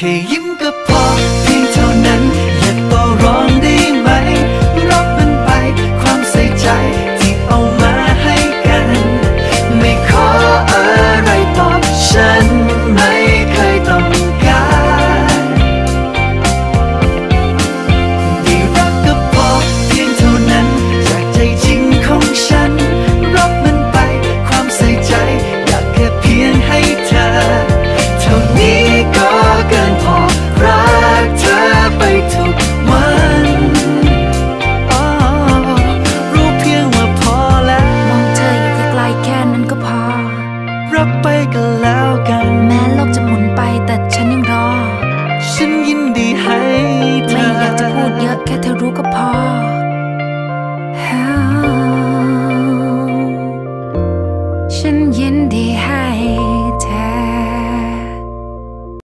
แค่ยิ้มก็พอเพีับไปก็แล้วกัน แม้โลกจะหมุนไปแต่ฉันยังรอ ฉันยินดีให้เธอไม่อยากจะพูด